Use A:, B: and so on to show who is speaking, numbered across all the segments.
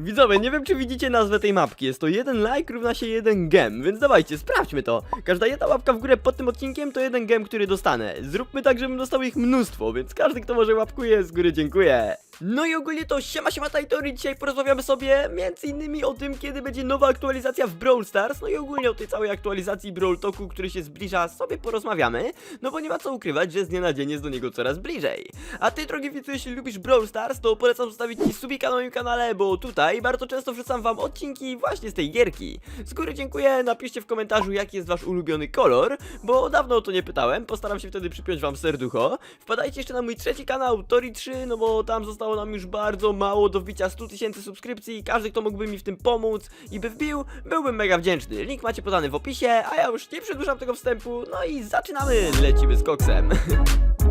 A: Widzowie, nie wiem czy widzicie nazwę tej mapki, jest to jeden like równa się jeden gem, więc dawajcie, sprawdźmy to. Każda jedna łapka w górę pod tym odcinkiem to jeden gem, który dostanę. Zróbmy tak, żebym dostał ich mnóstwo, więc każdy kto może łapkuje, z góry dziękuję. No i ogólnie to siema siema Tajtori, dzisiaj porozmawiamy sobie między innymi o tym, kiedy będzie nowa aktualizacja w Brawl Stars, no i ogólnie o tej całej aktualizacji Brawl Talku, który się zbliża, sobie porozmawiamy, no bo nie ma co ukrywać, że z dnia na dzień jest do niego coraz bliżej. A ty drogi widzu, jeśli lubisz Brawl Stars, to polecam zostawić ci subika na moim kanale, bo tutaj bardzo często wrzucam wam odcinki właśnie z tej gierki. Z góry dziękuję, napiszcie w komentarzu jaki jest wasz ulubiony kolor, bo dawno o to nie pytałem, postaram się wtedy przypiąć wam serducho. Wpadajcie jeszcze na mój trzeci kanał, Tori 3, no bo tam zostało nam już bardzo mało do wbicia 100 tysięcy subskrypcji, każdy kto mógłby mi w tym pomóc i by wbił, byłbym mega wdzięczny. Link macie podany w opisie, a ja już nie przedłużam tego wstępu, no i zaczynamy, lecimy z koksem.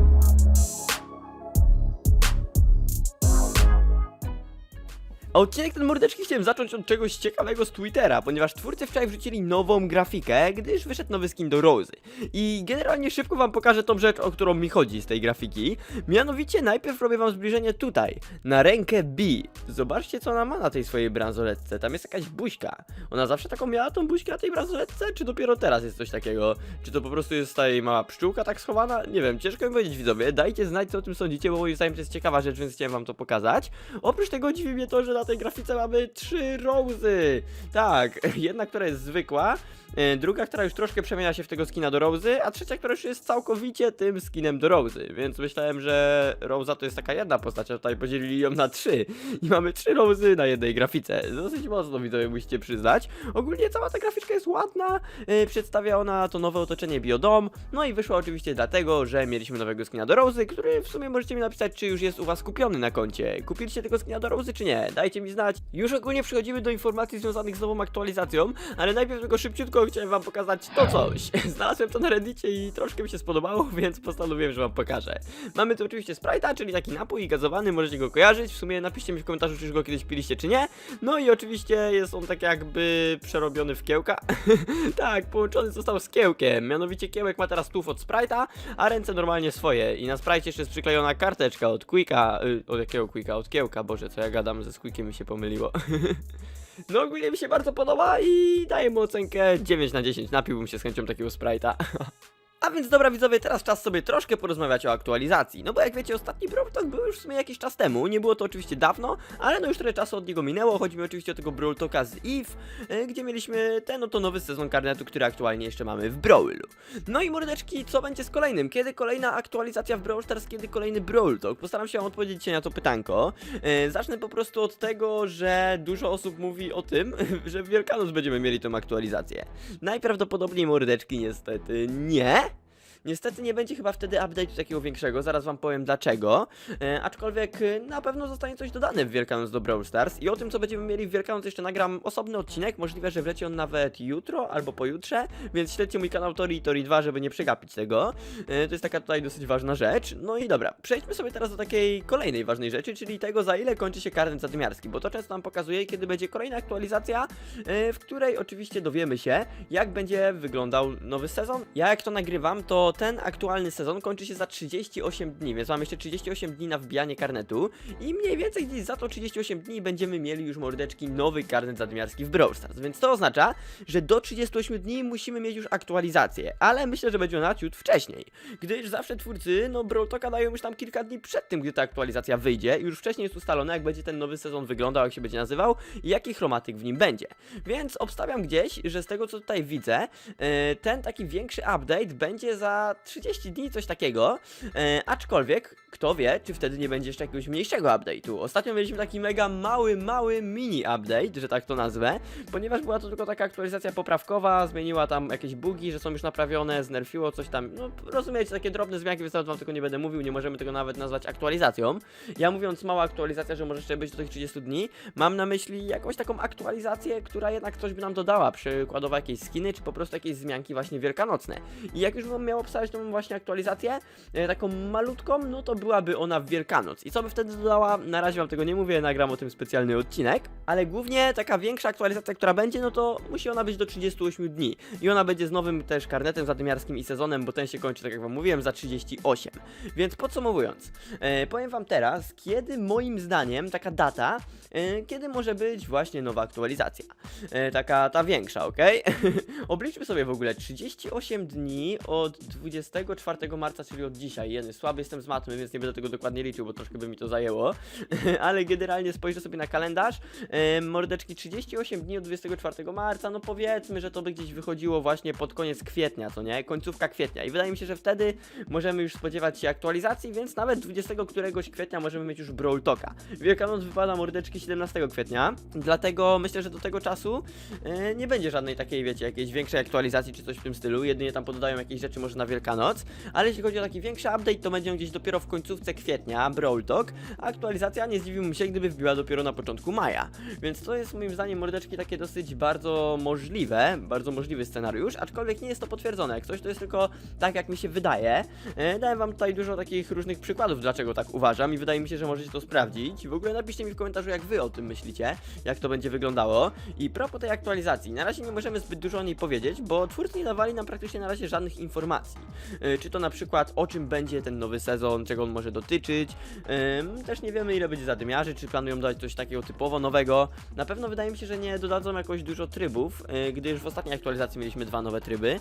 A: A odcinek ten mordeczki chciałem zacząć od czegoś ciekawego z Twittera, ponieważ twórcy wczoraj wrzucili nową grafikę, gdyż wyszedł nowy skin do Rozy. I generalnie szybko wam pokażę tą rzecz, o którą mi chodzi z tej grafiki. Mianowicie najpierw robię wam zbliżenie tutaj, na rękę B. Zobaczcie co ona ma na tej swojej bransoletce, tam jest jakaś buźka. Ona zawsze taką miała tą buźkę na tej bransoletce, czy dopiero teraz jest coś takiego? Czy to po prostu jest ta jej mała pszczółka tak schowana? Nie wiem, ciężko mi powiedzieć widzowie, dajcie znać co o tym sądzicie, bo moim zdaniem to jest ciekawa rzecz, więc chciałem wam to pokazać. Oprócz tego dziwi mnie to, że na tej grafice mamy trzy rozy. Tak, jedna, która jest zwykła, e, druga, która już troszkę przemienia się w tego skina do Rozy, a trzecia, która już jest całkowicie tym skinem do Rozy. Więc myślałem, że Rosa to jest taka jedna postać, a tutaj podzielili ją na trzy. I mamy trzy Rozy na jednej grafice. Dosyć mocno widzowie musicie przyznać. Ogólnie cała ta graficzka jest ładna, e, przedstawia ona to nowe otoczenie Biodom, no i wyszła oczywiście dlatego, że mieliśmy nowego skina do Rozy, który w sumie możecie mi napisać, czy już jest u was kupiony na koncie. Kupiliście tego skina do Rozy, czy nie? Dajcie mi znać. Już ogólnie przechodzimy do informacji związanych z nową aktualizacją, ale najpierw tylko szybciutko chciałem wam pokazać to coś. Znalazłem to na reddicie i troszkę mi się spodobało, więc postanowiłem, że wam pokażę. Mamy tu oczywiście Sprite'a, czyli taki napój gazowany, możecie go kojarzyć. W sumie napiszcie mi w komentarzu, czy już go kiedyś piliście, czy nie. No i oczywiście jest on tak jakby przerobiony w kiełka. tak, połączony został z kiełkiem. Mianowicie kiełek ma teraz tuf od Sprite'a, a ręce normalnie swoje. I na Sprite jeszcze jest przyklejona karteczka od Quicka. Y, od jakiego Quicka? Od kiełka, boże, co ja gadam, ze Quickiem mi się pomyliło. No ogólnie mi się bardzo podoba i daję mu ocenkę 9 na 10. Napiłbym się z chęcią takiego Sprite'a. A więc dobra widzowie, teraz czas sobie troszkę porozmawiać o aktualizacji. No bo jak wiecie, ostatni Brawl Talk był już w sumie jakiś czas temu. Nie było to oczywiście dawno, ale no już trochę czasu od niego minęło. Chodzi mi oczywiście o tego Brawl Talka z EVE, e, gdzie mieliśmy ten oto nowy sezon karnetu, który aktualnie jeszcze mamy w Brawlu. No i mordeczki, co będzie z kolejnym? Kiedy kolejna aktualizacja w Brawl Stars, kiedy kolejny Brawl Talk? Postaram się wam odpowiedzieć na to pytanko. E, zacznę po prostu od tego, że dużo osób mówi o tym, że w Wielkanoc będziemy mieli tą aktualizację. Najprawdopodobniej mordeczki niestety nie. Niestety nie będzie chyba wtedy update'u takiego większego, zaraz wam powiem dlaczego. E, aczkolwiek e, na pewno zostanie coś dodane w Wielkanoc do Brawl Stars i o tym co będziemy mieli w Wielkanoc jeszcze nagram osobny odcinek, możliwe, że wleci on nawet jutro albo pojutrze, więc śledźcie mój kanał Tori i Tori 2, żeby nie przegapić tego. E, to jest taka tutaj dosyć ważna rzecz. No i dobra, przejdźmy sobie teraz do takiej kolejnej ważnej rzeczy, czyli tego za ile kończy się karnet zadymiarski, bo to często nam pokazuje, kiedy będzie kolejna aktualizacja, e, w której oczywiście dowiemy się, jak będzie wyglądał nowy sezon. Ja jak to nagrywam, to ten aktualny sezon kończy się za 38 dni, więc mam jeszcze 38 dni na wbijanie karnetu i mniej więcej gdzieś za to 38 dni będziemy mieli już mordeczki nowy karnet zadmiarski w Brawl Stars, więc to oznacza, że do 38 dni musimy mieć już aktualizację, ale myślę, że będzie ona ciut wcześniej, gdyż zawsze twórcy, no Brawl Talka dają już tam kilka dni przed tym, gdy ta aktualizacja wyjdzie i już wcześniej jest ustalone, jak będzie ten nowy sezon wyglądał, jak się będzie nazywał i jaki chromatyk w nim będzie. Więc obstawiam gdzieś, że z tego co tutaj widzę, e, ten taki większy update będzie za 30 dni, coś takiego. E, aczkolwiek, kto wie, czy wtedy nie będzie jeszcze jakiegoś mniejszego update'u. Ostatnio mieliśmy taki mega mały, mały mini update, że tak to nazwę, ponieważ była to tylko taka aktualizacja poprawkowa, zmieniła tam jakieś bugi, że są już naprawione, znerfiło coś tam. No, rozumiecie, takie drobne zmianki, więc nawet wam tylko nie będę mówił, nie możemy tego nawet nazwać aktualizacją. Ja mówiąc mała aktualizacja, że może jeszcze być do tych 30 dni, mam na myśli jakąś taką aktualizację, która jednak coś by nam dodała, przykładowo jakieś skiny, czy po prostu jakieś zmianki właśnie wielkanocne. I jak już wam miało obstawiać tą właśnie aktualizację, e, taką malutką, no to byłaby ona w Wielkanoc. I co by wtedy dodała? Na razie wam tego nie mówię, nagram o tym specjalny odcinek, ale głównie taka większa aktualizacja, która będzie, no to musi ona być do 38 dni. I ona będzie z nowym też karnetem zadymiarskim i sezonem, bo ten się kończy, tak jak wam mówiłem, za 38. Więc podsumowując, e, powiem wam teraz, kiedy moim zdaniem taka data, e, kiedy może być właśnie nowa aktualizacja. Taka ta większa, ok? Obliczmy sobie w ogóle 38 dni od 24 marca, czyli od dzisiaj. Jeden słaby jestem z matmy, więc nie będę tego dokładnie liczył, bo troszkę by mi to zajęło. Ale generalnie spojrzę sobie na kalendarz. Mordeczki 38 dni od 24 marca, no powiedzmy, że to by gdzieś wychodziło właśnie pod koniec kwietnia, co nie? Końcówka kwietnia. I wydaje mi się, że wtedy możemy już spodziewać się aktualizacji, więc nawet 20 któregoś kwietnia możemy mieć już Brawl Talka. Wielkanoc wypada mordeczki 17 kwietnia, dlatego myślę, że do tego czasu e, nie będzie żadnej takiej, wiecie, jakiejś większej aktualizacji czy coś w tym stylu. Jedynie tam pododają jakieś rzeczy może na Wielkanoc, ale jeśli chodzi o taki większy update, to będzie on gdzieś dopiero w końcówce kwietnia, Brawl Talk, aktualizacja nie zdziwiłbym się, gdyby wbiła dopiero na początku maja. Więc to jest moim zdaniem mordeczki takie dosyć bardzo możliwe, bardzo możliwy scenariusz, aczkolwiek nie jest to potwierdzone. Jak to jest tylko tak, jak mi się wydaje. E, dałem wam tutaj dużo takich różnych przykładów, dlaczego tak uważam i wydaje mi się, że możecie to sprawdzić. W ogóle napiszcie mi w komentarzu, jak wy o tym myślicie, jak to będzie wyglądało. I propos tej aktualizacji, na razie nie możemy zbyt dużo o niej powiedzieć, bo twórcy nie dawali nam praktycznie na razie żadnych informacji. E, czy to na przykład o czym będzie ten nowy sezon, czego on może dotyczyć. Też nie wiemy ile będzie zadymiarzy, czy planują dać coś takiego typowo nowego. Na pewno wydaje mi się, że nie dodadzą jakoś dużo trybów, yy, gdyż w ostatniej aktualizacji mieliśmy dwa nowe tryby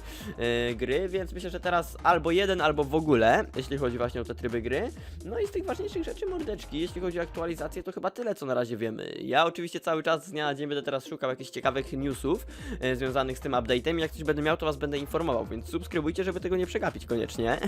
A: yy, gry, więc myślę, że teraz albo jeden, albo w ogóle, jeśli chodzi właśnie o te tryby gry. No i z tych ważniejszych rzeczy mordeczki, jeśli chodzi o aktualizację, to chyba tyle, co na razie wiemy. Ja oczywiście cały czas z dnia na dzień będę teraz szukał jakichś ciekawych newsów związanych z tym update'em. Jak coś będę miał, to was będę informował, więc subskrybujcie, żeby tego nie przegapić koniecznie.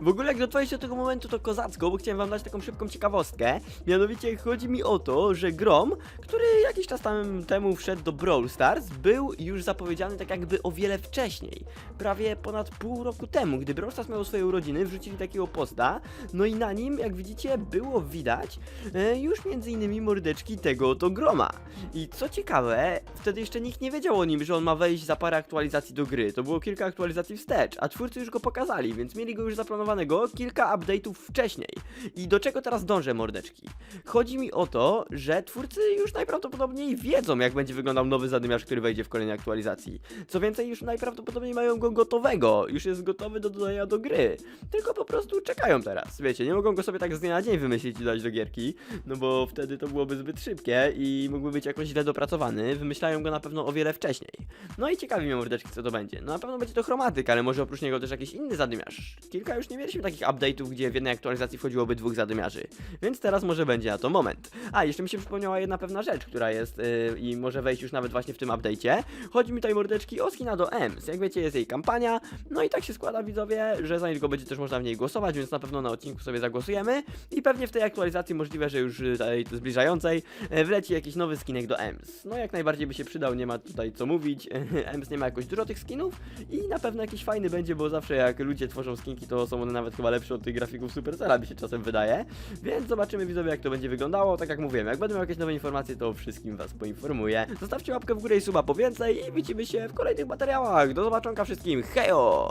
A: W ogóle jak dotrwaliście do tego momentu to kozacko, bo chciałem wam dać taką szybką ciekawostkę. Mianowicie chodzi mi o to, że Grom, który jakiś czas tam temu wszedł do Brawl Stars, był już zapowiedziany tak jakby o wiele wcześniej. Prawie ponad pół roku temu, gdy Brawl Stars miał swoje urodziny, wrzucili takiego posta, no i na nim, jak widzicie, było widać e, już między innymi mordeczki tego oto Groma. I co ciekawe, wtedy jeszcze nikt nie wiedział o nim, że on ma wejść za parę aktualizacji do gry. To było kilka aktualizacji wstecz, a twórcy już go pokazali, więc mieli go już zaplanowanego kilka update'ów wcześniej. I do czego teraz dążę, mordeczki? Chodzi mi o to, że twórcy już najprawdopodobniej wiedzą, jak będzie wyglądał nowy zadymiarz, który wejdzie w kolejnej aktualizacji. Co więcej, już najprawdopodobniej mają go gotowego, już jest gotowy do dodania do gry. Tylko po prostu czekają teraz. Wiecie, nie mogą go sobie tak z dnia na dzień wymyślić i dać do gierki, no bo wtedy to byłoby zbyt szybkie i mógłby być jakoś źle dopracowany. Wymyślają go na pewno o wiele wcześniej. No i ciekawi mnie mordeczki, co to będzie. No na pewno będzie to chromatyk, ale może oprócz niego też jakiś inny zadymiarz. Kilka już nie mieliśmy takich update'ów, gdzie w jednej aktualizacji wchodziłoby dwóch zadymiarzy. Więc teraz może będzie na to moment. A, jeszcze mi się przypomniała jedna pewna rzecz, która jest yy, i może wejść już nawet właśnie w tym update'cie. Chodzi mi tutaj mordeczki o skina do EMS. Jak wiecie, jest jej kampania. No i tak się składa, widzowie, że za niedługo będzie też można w niej głosować, więc na pewno na odcinku sobie zagłosujemy. I pewnie w tej aktualizacji możliwe, że już y, tej zbliżającej y, wleci jakiś nowy skinek do EMS. No jak najbardziej by się przydał, nie ma tutaj co mówić. EMS nie ma jakoś dużo tych skinów i na pewno jakiś fajny będzie, bo zawsze jak ludzie tworzą skinki, to są one nawet chyba lepsze od tych grafików Supercella, mi się czasem wydaje. Więc zobaczymy widzowie, jak to będzie wyglądało. Tak jak mówiłem, jak będą jakieś nowe informacje, to wszystkim was poinformuję. Zostawcie łapkę w górę i suba po więcej i widzimy się w kolejnych materiałach. Do zobaczonka wszystkim. Hejo!